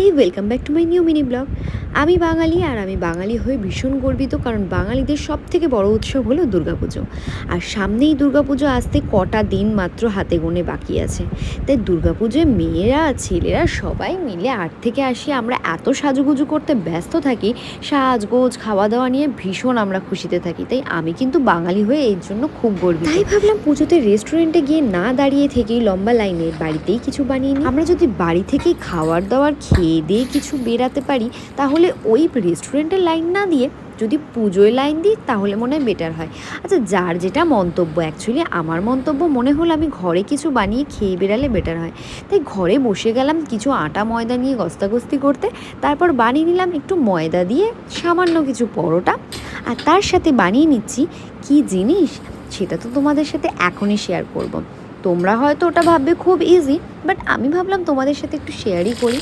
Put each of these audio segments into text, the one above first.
Hi welcome back to my new mini blog আমি বাঙালি আর আমি বাঙালি হয়ে ভীষণ গর্বিত কারণ বাঙালিদের সব থেকে বড় উৎসব হলো দুর্গাপুজো। আর সামনেই দুর্গাপুজো আসতে কটা দিন মাত্র হাতে গোনে বাকি আছে। তাই দুর্গাপুজোয় মেয়েরা ছেলেরা সবাই মিলে আট থেকে আসি আমরা এত সাজুগুজু করতে ব্যস্ত থাকি সাজগোজ খাওয়া দাওয়া নিয়ে ভীষণ আমরা খুশিতে থাকি। তাই আমি কিন্তু বাঙালি হয়ে এর জন্য খুব গর্বিত। তাই ভাবলাম পুজোতে রেস্টুরেন্টে গিয়ে না দাঁড়িয়ে থেকেই লম্বা লাইনে বাড়িতেই কিছু বানিয়ে নিই। আমরা যদি বাড়ি থেকেই খাওয়ার দাওয়ার খেয়ে দিয়ে কিছু বেরাতে পারি, তাহলে ওই রেস্টুরেন্টের লাইন না দিয়ে যদি পুজোয় লাইন দিই, তাহলে মনে হয় বেটার হয়। আচ্ছা যার যেটা মন্তব্য অ্যাকচুয়ালি আমার মন্তব্য মনে হলো আমি ঘরে কিছু বানিয়ে খেয়ে বেরালে বেটার হয়। তাই ঘরে বসে গেলাম কিছু আটা ময়দা নিয়ে গস্তাগস্তি করতে, তারপর বানিয়ে নিলাম একটু ময়দা দিয়ে সামান্য কিছু পরোটা। আর তার সাথে বানিয়ে নিচ্ছি কি জিনিস, সেটা তো তোমাদের সাথে এখনই শেয়ার করব। তোমরা হয়তো ওটা ভাববে খুব ইজি বাট আমি ভাবলাম তোমাদের সাথে একটু শেয়ারই করি।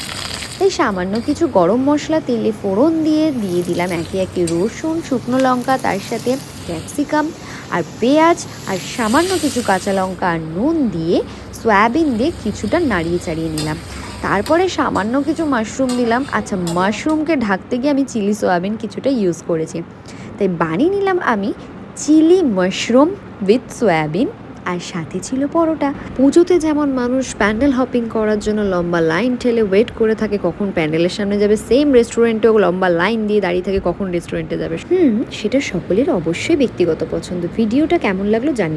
তাই সামান্য কিছু গরম মশলা, তেলে ফোড়ন দিয়ে দিয়ে দিলাম একে একে রসুন, শুকনো লঙ্কা, তার সাথে ক্যাপসিকাম আর পেঁয়াজ আর সামান্য কিছু কাঁচা লঙ্কা আর নুন দিয়ে সয়াবিন দিয়ে কিছুটা নাড়িয়ে চাড়িয়ে নিলাম। তারপরে সামান্য কিছু মাশরুম দিলাম। আচ্ছা মাশরুমকে ঢাকতে গিয়ে আমি চিলি সয়াবিন কিছুটা ইউজ করেছি। তাই বানিয়ে নিলাম আমি চিলি মাশরুম উইথ সয়াবিন। আর সাথে ছিল পরোটা। পুজোতে যেমন মানুষ প্যান্ডেল হপিং করার জন্য লম্বা লাইন ঠেলে ওয়েট করে থাকে, কখন প্যান্ডেলের সামনে যাবে সেম রেস্টুরেন্টেও লম্বা লাইন দিয়ে দাঁড়িয়ে থাকে, কখন রেস্টুরেন্টে যাবে। হুম, সেটা সকলের অবশ্যই ব্যক্তিগত পছন্দ। ভিডিওটা কেমন লাগল জানি